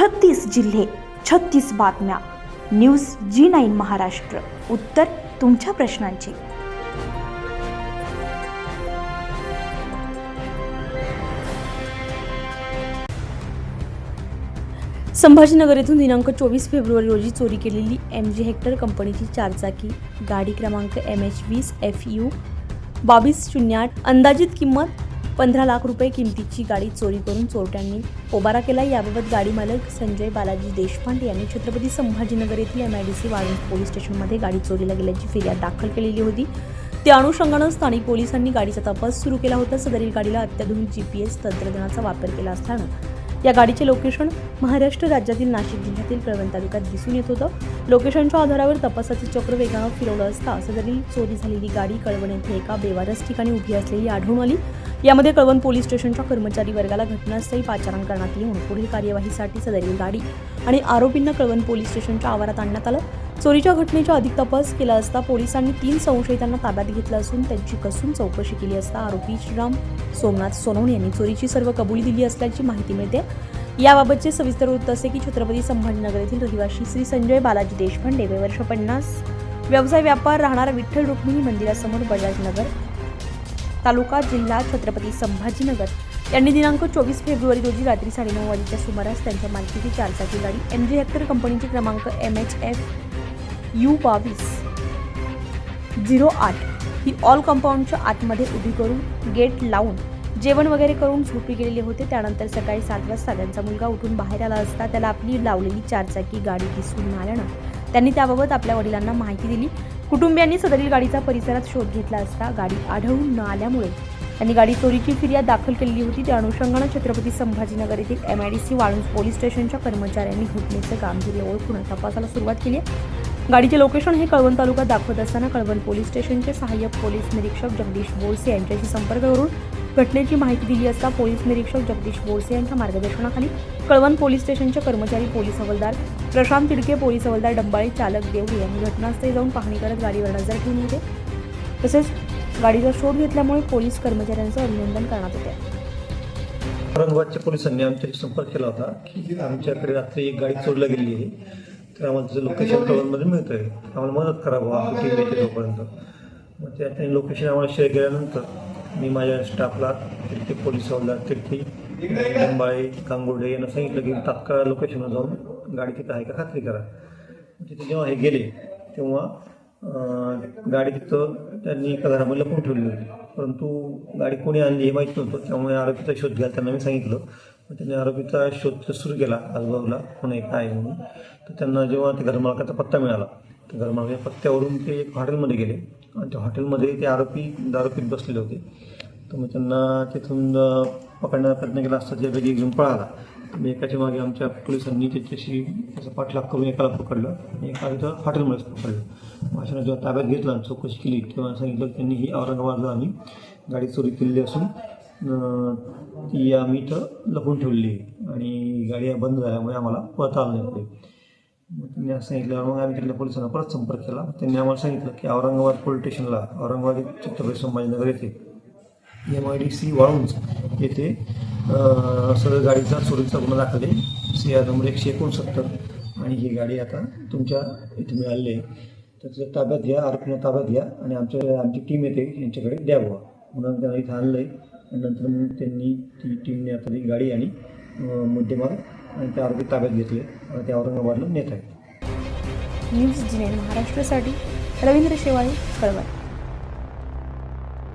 छत्तीस जिल्हे छत्तीस बातम्या. News G nine Maharashtra. उत्तर तुमच्या प्रश्नांची. संभाजीनगर येथून दिनांक चोवीस फेब्रुवारी रोजी चोरी केलेली एम जी हेक्टर कंपनीची चारचाकी गाडी क्रमांक एम एच वीस एफ यू बावीस शून्य आठ अंदाजित किंमत पंधरा लाख रुपये किमतीची गाडी चोरी करून चोरट्यांनी पोबारा केला. याबाबत गाडी मालक संजय बालाजी देशपांडे यांनी छत्रपती संभाजीनगर येथील M I D C Waluj police स्टेशनमध्ये गाडी चोरीला गेल्याची फिर्याद दाखल केलेली होती. त्या अनुषंगानं स्थानिक पोलिसांनी गाडीचा तपास सुरू केला होता. सदरील गाडीला अत्याधुनिक जी पी एस तंत्रज्ञानाचा वापर केला असल्यानं या गाडीचे लोकेशन महाराष्ट्र राज्यातील नाशिक जिल्ह्यातील कळवण तालुक्यात दिसून येत होतं. लोकेशनच्या आधारावर तपासाचे चक्र वेगानं फिरवलं असता सदरील चोरी झालेली गाडी कळवण येथे एका बेवारस ठिकाणी उभी असलेली आढळून आली. यामध्ये कळवण पोलीस स्टेशनच्या कर्मचारी वर्गाला घटनास्थळी पाचारण करण्यात येऊन पुढील कार्यवाहीसाठी सदरील गाडी आणि आरोपींना कळवण पोलीस स्टेशनच्या आवारात आणण्यात आलं. चोरीच्या घटनेचा अधिक तपास केला असता पोलिसांनी तीन संशयितांना ताब्यात घेतलं असून त्यांची कसून चौकशी केली असता आरोपी श्रीराम सोमनाथ सोनवणे यांनी चोरीची सर्व कबुली दिली असल्याची माहिती मिळते. याबाबतचे सविस्तर वृत्त असे की छत्रपती संभाजीनगर येथील रहिवासी श्री संजय बालाजी देशपांडे वय वर्ष पन्नास. व्यवसाय व्यापार राहणारा विठ्ठल रुक्मिणी मंदिरासमोर बजाजनगर तालुका जिल्हा छत्रपती संभाजीनगर. यांनी दिनांक चोवीस फेब्रुवारी रोजी रात्री साडेनऊ वाजेच्या सुमारास त्यांच्या मालकीची चारचाकी गाडी एम जी हेक्टर कंपनीची क्रमांक एम एच एफ यू बावीस झिरो आठ ही ऑल कंपाऊंडच्या आतमध्ये उभी करून गेट लावून जेवण वगैरे करून झोपी गेलेले होते. त्यानंतर सकाळी सात वाजता त्यांचा मुलगा उठून बाहेर आला असता त्याला आपली लावलेली चारचाकी गाडी दिसून आल्यानं त्यांनी त्याबाबत आपल्या वडिलांना माहिती दिली. कुटुंबियांनी सदरील गाडीचा परिसरात शोध घेतला असता गाडी आढळून न आल्यामुळे त्यांनी गाडी चोरीची फिर्याद दाखल केलेली होती त्या अनुषंगानं छत्रपती संभाजीनगर येथील M I D C Waluj police स्टेशनच्या कर्मचाऱ्यांनी घटनेचं गांभीर्य ओळखून तपासाला सुरुवात केली आहे. गाडीचे लोकेशन हे कळवण तालुक्यात दाखवत असताना कळवण पोलीस स्टेशनचे सहाय्यक पोलीस निरीक्षक जगदीश बोरसे यांच्याशी संपर्क करून घटनेची माहिती दिली असता पोलीस निरीक्षक जगदीश बोरसे यांच्या मार्गदर्शनाखाली कळवण पोलीस स्टेशनचे कर्मचारी पोलीस हवालदार प्रशांत तिडके पोलीस हवालदार डंबाळी चालक देवळे यांनी घटनास्थळी जाऊन पाहणी करत गाडीवर नजर ठेवून होते तसेच गाडीचा शोध घेतल्यामुळे पोलीस कर्मचाऱ्यांचं अभिनंदन करण्यात होते औरंगाबादच्या पोलिसांनी आमच्याशी संपर्क केला होता की आमच्याकडे रात्री एक गाडी चोरला गेली आहे. तर आम्हाला त्याचं लोकेशन कळवणमध्ये मिळतं आहे आम्हाला मदत करावं आमची टीम येते तोपर्यंत मग त्या त्यांनी लोकेशन आम्हाला शेअर केल्यानंतर मी माझ्या स्टाफला तिथे पोलीस हवालदार तिथे लिंबाळे कांगोडे यांना सांगितलं की तात्काळ लोकेशनवर जाऊन गाडी तिथं आहे का खात्री करा. तिथे जेव्हा हे गेले तेव्हा गाडी तिथं त्यांनी एका घरामध्ये लपून ठेवली होती. परंतु गाडी कोणी आणली हे माहीत नव्हतं त्यामुळे आरोपीचा शोध घ्यायला त्यांना मी सांगितलं. मग त्यांनी आरोपीचा शोध सुरू केला आजूबाजूला कोण एक आहे म्हणून. तर त्यांना जेव्हा ते घरमालकाचा पत्ता मिळाला तर घरमालकाच्या पत्त्यावरून ते एक हॉटेलमध्ये गेले. आणि त्या हॉटेलमध्ये ते आरोपी दारोपीत बसलेले होते. तर मग त्यांना तिथून पकडण्याचा प्रयत्न केला असता ज्यापैकी घेऊन पळाला मग एकाच्या मागे आमच्या पोलिसांनी त्याच्याशी त्याचा पाठलाग करून एकाला पकडलं आणि एका तिथं हॉटेलमध्येच पकडलं. मग जेव्हा ताब्यात घेतला आणि चौकशी केली तेव्हा सांगितलं त्यांनी ही औरंगाबादला आम्ही गाडी चोरी केलेली असून ती आम्ही इथं लपून ठेवली आहे. आणि गाडी बंद झाल्यामुळे आम्हाला पळता आलं नाही मग त्यांनी असं सांगितलं मग आम्ही तिथल्या पोलिसांना परत संपर्क केला. त्यांनी आम्हाला सांगितलं की औरंगाबाद पोलीस स्टेशनला औरंगाबाद छत्रपती संभाजीनगर येथे M I D C Waluj येथे सगळं सदर गाडीचा चोरीचा गुन्हा दाखल आहे. सी आर नंबर एकशे एकोणसत्तर आणि ही गाडी आता तुमच्या इथे मिळाली आहे. तर तिचं ताब्यात घ्या आरोपीला ताब्यात घ्या आणि आमच्या आमची टीम येते यांच्याकडे द्यावं म्हणून त्यांना इथं आणलं आहे नंतर मग त्यांनी ती टीमने आता ती गाडी आणि मुद्देमाल आणि त्या आरोपी ताब्यात घेतले. आणि ते औरंगाबादला नेत आहेत. न्यूज जिने महाराष्ट्रासाठी रवींद्र शेवाळे कळवण.